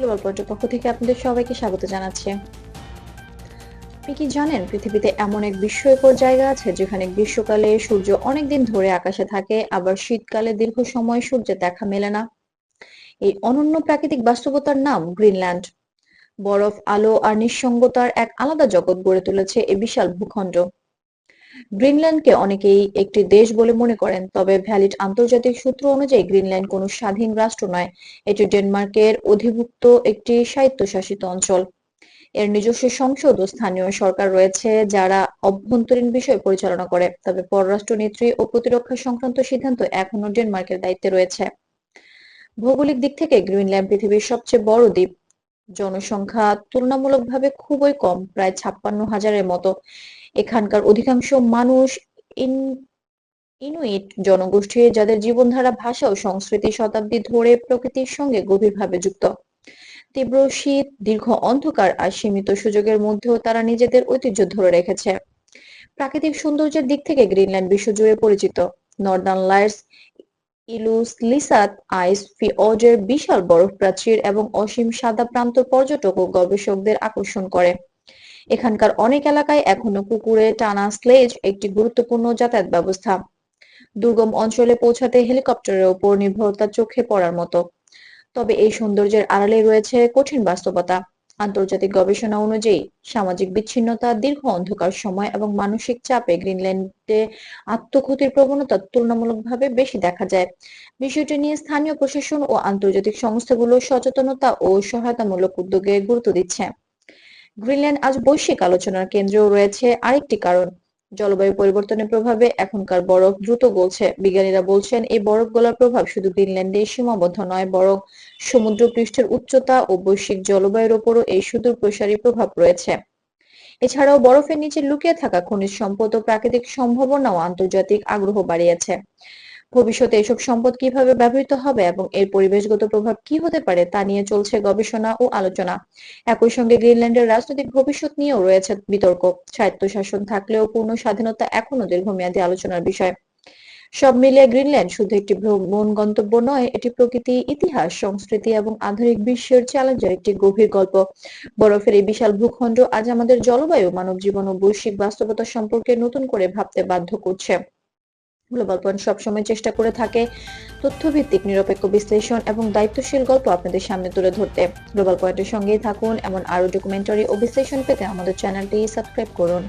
Global পয়েন্টের পক্ষ থেকে আপনাদের সবাইকে স্বাগত জানাচ্ছি। আপনি কি জানেন পৃথিবীতে এমন এক বিস্ময়কর জায়গা আছে যেখানে গ্রীষ্মকালে সূর্য অনেক দিন ধরে আকাশে থাকে, আবার শীতকালে দীর্ঘ সময় সূর্যের দেখা মেলে না? এই অনন্য প্রাকৃতিক বাস্তবতার নাম গ্রিনল্যান্ড। বরফ, আলো আর নিঃসঙ্গতার এক আলাদা জগৎ গড়ে তুলেছে এই বিশাল ভূখণ্ড। গ্রিনল্যান্ডকে অনেকেই একটি দেশ বলে মনে করেন, তবে ভ্যালিড আন্তর্জাতিক সূত্র অনুযায়ী গ্রিনল্যান্ড কোনো স্বাধীন রাষ্ট্র নয়। এটি ডেনমার্কের অধিভুক্ত একটি স্বায়ত্তশাসিত অঞ্চল। এর নিজস্ব সংসদ ও স্থানীয় সরকার রয়েছে যারা অভ্যন্তরীণ বিষয় পরিচালনা করে, তবে পররাষ্ট্র নেত্রী ও প্রতিরক্ষা সংক্রান্ত সিদ্ধান্ত এখনও ডেনমার্কের দায়িত্বে রয়েছে। ভৌগোলিক দিক থেকে গ্রিনল্যান্ড পৃথিবীর সবচেয়ে বড় দ্বীপ। জনসংখ্যা তুলনামূলকভাবে খুবই কম, প্রায় ছাপ্পান্ন হাজারের মতো। এখানকার অধিকাংশ মানুষ ইন, ইনুইট জনগোষ্ঠী যাদের জীবনধারা, ভাষা ও সংস্কৃতি শতাব্দী ধরে প্রকৃতির সঙ্গে গভীরভাবে যুক্ত। তীব্র শীত, দীর্ঘ অন্ধকার আর সীমিত সুযোগের মধ্যেও তারা নিজেদের ঐতিহ্য ধরে রেখেছে। প্রাকৃতিক সৌন্দর্যের দিক থেকে গ্রিনল্যান্ড বিশ্বজুড়ে পরিচিত। নর্দার্ন লাইটস ইলুসলিসাত আইস ফিওর্ডের বিশাল বরফ প্রাচীর এবং অসীম সাদা প্রান্ত পর্যটক ও গবেষকদের আকর্ষণ করে। এখানকার অনেক এলাকায় এখনও কুকুরে টানা স্লেজ একটি গুরুত্বপূর্ণ যাতায়াত ব্যবস্থা। দুর্গম অঞ্চলে পৌঁছাতে হেলিকপ্টারের উপর নির্ভরতা চোখে পড়ার মতো। তবে এই সৌন্দর্যের আড়ালে রয়েছে কঠিন বাস্তবতা। আন্তর্জাতিক গবেষণা অনুযায়ী সামাজিক বিচ্ছিন্নতা, দীর্ঘ অন্ধকার সময় এবং মানসিক চাপে গ্রিনল্যান্ডে আত্মক্ষতির প্রবণতা তুলনামূলকভাবে বেশি দেখা যায়। বিষয়টি নিয়ে স্থানীয় প্রশাসন ও আন্তর্জাতিক সংস্থাগুলো সচেতনতা ও সহায়তামূলক উদ্যোগে গুরুত্ব দিচ্ছে। গ্রিনল্যান্ড আজ বৈশ্বিক আলোচনার কেন্দ্রেও রয়েছে আরেকটি কারণ। জলবায়ু পরিবর্তনের প্রভাবে এখনকার বরফ দ্রুত গলছে। বিজ্ঞানীরা বলছেন, এই বরফ গলার প্রভাব শুধু গ্রিনল্যান্ডে সীমাবদ্ধ নয়, বরং সমুদ্র পৃষ্ঠের উচ্চতা ও বৈশ্বিক জলবায়ুর ওপরও এই সুদূর প্রসারী প্রভাব রয়েছে। এছাড়াও বরফের নিচে লুকিয়ে থাকা খনিজ সম্পদ ও প্রাকৃতিক সম্ভাবনাও আন্তর্জাতিক আগ্রহ বাড়িয়েছে। ভবিষ্যতে এসব সম্পদ কীভাবে ব্যবহৃত হবে এবং এর পরিবেশগত প্রভাব কি হতে পারে তা নিয়ে চলছে গবেষণা ও আলোচনা। একই সঙ্গে গ্রিনল্যান্ডের রাজনৈতিক ভবিষ্যৎ নিয়েও রয়েছে বিতর্ক। স্বায়ত্তশাসন থাকলেও পূর্ণ স্বাধীনতা এখনও দীর্ঘমেয়াদী আলোচনার বিষয়। সব মিলিয়ে গ্রিনল্যান্ড শুধু একটি ভ্রমণ গন্তব্য নয়, এটি প্রকৃতি, ইতিহাস, সংস্কৃতি এবং আধুনিক বিশ্বের চ্যালেঞ্জের একটি গভীর গল্প। বরফের এই বিশাল ভূখণ্ড আজ আমাদের জলবায়ু মানব জীবন ও বৈশ্বিক বাস্তবতা সম্পর্কে নতুন করে ভাবতে বাধ্য করছে। গ্লোবাল পয়েন্ট সবসময় চেষ্টা করে থাকে তথ্যভিত্তিক নিরপেক্ষ বিশ্লেষণ এবং দায়িত্বশীল গল্প আপনাদের সামনে তুলে ধরতে। গ্লোবাল পয়েন্টের সঙ্গেই থাকুন, এমন আরও ডকুমেন্টারি ও বিশ্লেষণ পেতে আমাদের চ্যানেলটি সাবস্ক্রাইব করুন।